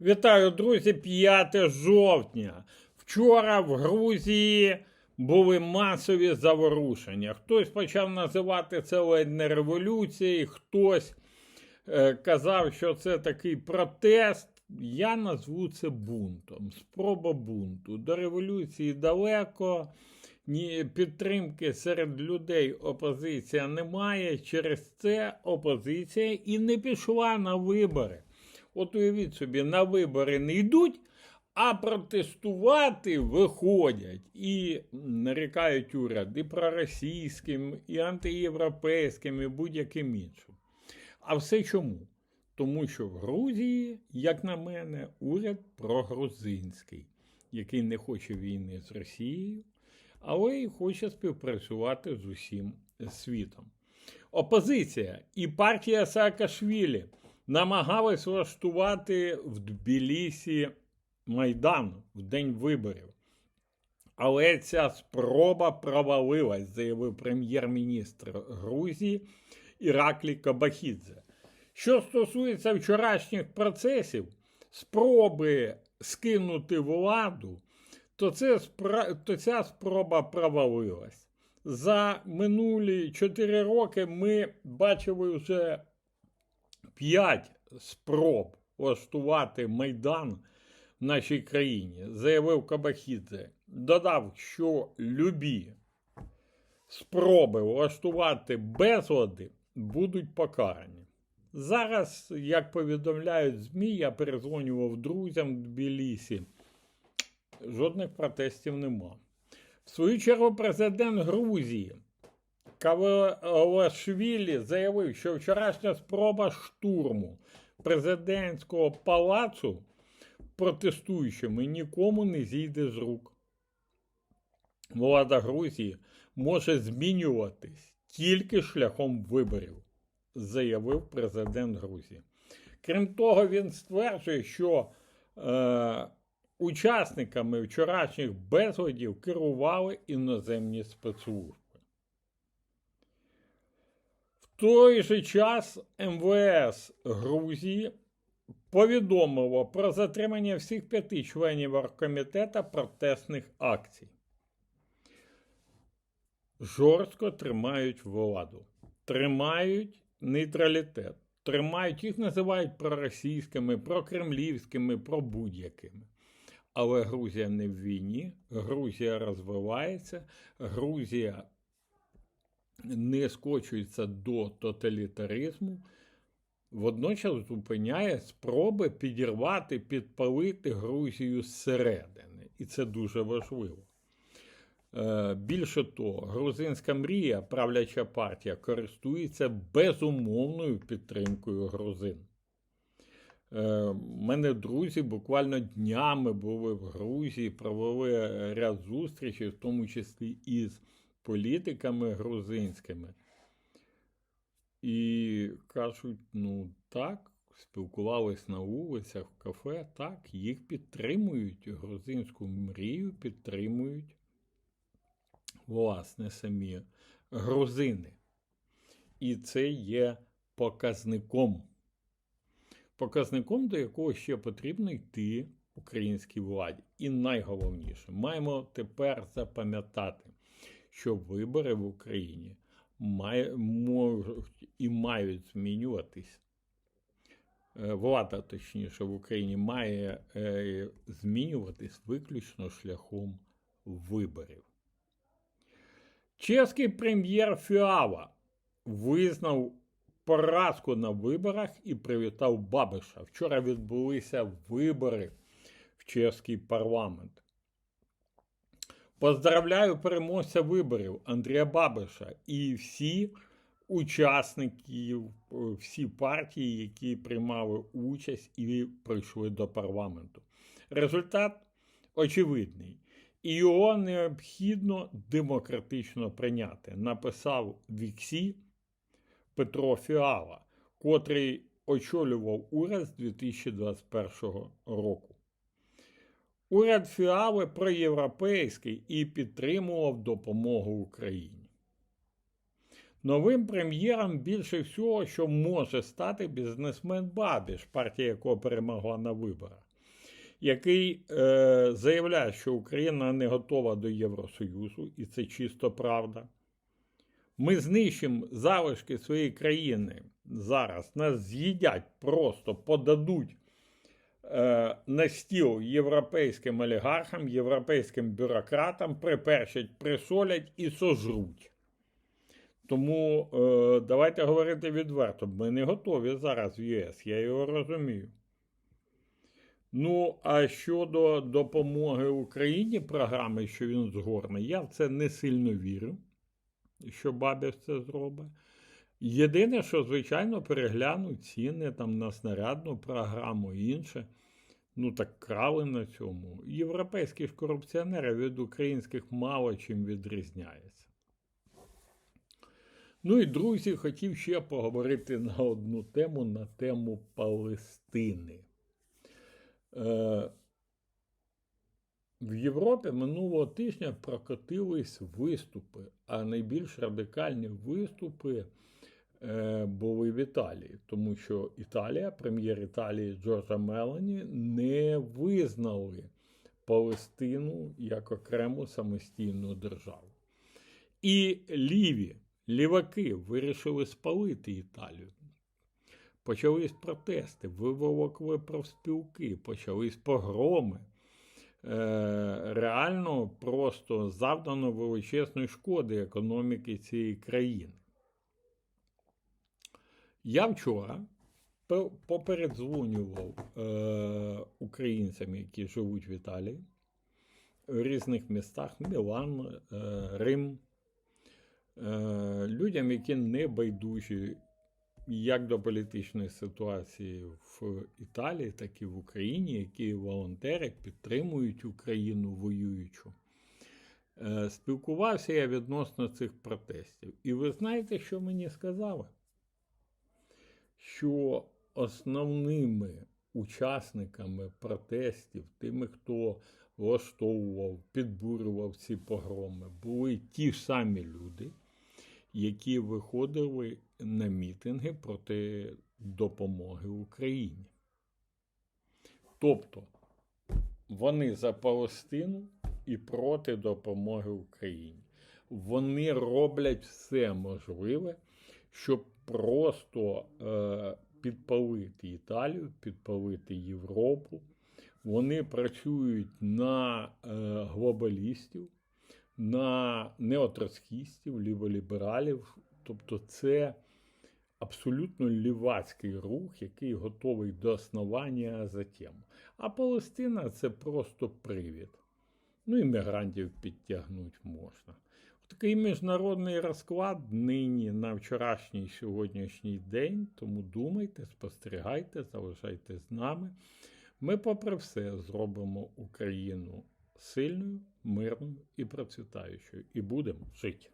Вітаю, друзі, 5 жовтня. Вчора в Грузії були масові заворушення. Хтось почав називати це ледь не революцією, хтось е, казав, що це такий протест. Я назву це бунтом, спроба бунту. До революції далеко, ні підтримки серед людей опозиція немає. Через це опозиція і не пішла на вибори. От уявіть собі, на вибори не йдуть, а протестувати виходять і нарікають уряд і проросійським, і антиєвропейським, і будь-яким іншим. А все чому? Тому що в Грузії, як на мене, уряд прогрузинський, який не хоче війни з Росією, але й хоче співпрацювати з усім світом. Опозиція і партія Саакашвілі намагались влаштувати в Тбілісі Майдан в день виборів. Але ця спроба провалилась, заявив прем'єр-міністр Грузії Іраклі Кабахідзе. Що стосується вчорашніх процесів, спроби скинути владу, то, це, то ця спроба провалилась. За минулі 4 роки ми бачили вже 5 спроб влаштувати Майдан в нашій країні, заявив Кабахідзе. Додав, що любі спроби влаштувати безлади будуть покарані. Зараз, як повідомляють ЗМІ, я перезвонював друзям в Тбілісі. Жодних протестів нема. В свою чергу, президент Грузії Кавалашвілі заявив, що вчорашня спроба штурму президентського палацу протестуючими нікому не зійде з рук. Влада Грузії може змінюватись тільки шляхом виборів, заявив президент Грузії. Крім того, він стверджує, що е, учасниками вчорашніх безладів керували іноземні спецслужби. Той же час МВС Грузії повідомило про затримання всіх п'яти членів оргкомітету протестних акцій. Жорстко тримають владу, тримають нейтралітет, тримають, їх називають проросійськими, прокремлівськими, про будь-якими. Але Грузія не в війні, Грузія розвивається, Грузія не скочується до тоталітаризму, водночас зупиняє спроби підірвати, підпалити Грузію зсередини. І це дуже важливо. Е, Більше того, грузинська мрія, правляча партія, користується безумовною підтримкою грузин. Е, мене друзі буквально днями були в Грузії, провели ряд зустрічей, в тому числі із політиками грузинськими. І кажуть, ну так, спілкувались на вулицях, в кафе, так, їх підтримують, грузинську мрію підтримують, власне, самі грузини. І це є показником. Показником, до якого ще потрібно йти українській владі. І найголовніше, маємо тепер запам'ятати, що вибори в Україні можуть і мають змінюватись. Е, Влада, точніше, в Україні має е, змінюватись виключно шляхом виборів. Чеський прем'єр Фіава визнав поразку на виборах і привітав Бабиша. Вчора відбулися вибори в чеський парламент. Поздравляю переможця виборів Андрія Бабиша і всі учасників, е, всі партії, які приймали участь і прийшли до парламенту. Результат очевидний. І його необхідно демократично прийняти, написав Віксі Петро Фіала, котрий очолював уряд з 2021 року. Уряд Фіали проєвропейський і підтримував допомогу Україні. Новим прем'єром більше всього, що може стати бізнесмен Бабіш, партія якого перемогла на виборах. який е, заявляє, що Україна не готова до Євросоюзу, і це чисто правда. Ми знищимо залишки своєї країни зараз, нас з'їдять, просто подадуть на стіл європейським олігархам, європейським бюрократам, приперчать, присолять і сожруть. Тому е, давайте говорити відверто. Ми не готові зараз в ЄС, я його розумію. Ну, а щодо допомоги Україні, програми, що він згорне, я в це не сильно вірю, що Бабіш це зробить. Єдине, що, звичайно, переглянуть ціни там на снарядну програму і інше. Ну, так крали на цьому. Європейські ж корупціонери від українських мало чим відрізняються. Ну і друзі, хотів ще поговорити на одну тему, на тему Палестини. Е, в Європі минулого тижня прокотились виступи, а найбільш радикальні виступи були в Італії, тому що Італія, прем'єр Італії Джорджа Мелані, не визнали Палестину як окрему самостійну державу. І ліві, ліваки вирішили спалити Італію. Почались протести, виволокли профспілки, почались погроми. Е, реально просто завдано величезної шкоди економіки цієї країни. Я вчора пе- попередзвонював е, українцям, які живуть в Італії, в різних містах Мілан, е, Рим, е, людям, які не байдужі як до політичної ситуації в Італії, так і в Україні, які волонтери підтримують Україну воюючу. Е, Спілкувався я відносно цих протестів. І ви знаєте, що мені сказали? Що основними учасниками протестів, тими, хто влаштовував, підбурював ці погроми, були ті ж самі люди, які виходили на мітинги проти допомоги Україні. Тобто вони за Палестину і проти допомоги Україні. Вони роблять все можливе, щоб просто е, підпалити Італію, підпалити Європу. Вони працюють на е, глобалістів, на неотроцкістів, ліволібералів. Тобто, це абсолютно лівацький рух, який готовий до основання за тему. А Палестина це просто привід. Ну і мігрантів підтягнути можна. Такий міжнародний розклад нині на вчорашній сьогоднішній день. Тому думайте, спостерігайте, залишайте з нами. Ми, попри все, зробимо Україну сильною, мирною і процвітаючою, і будемо жити.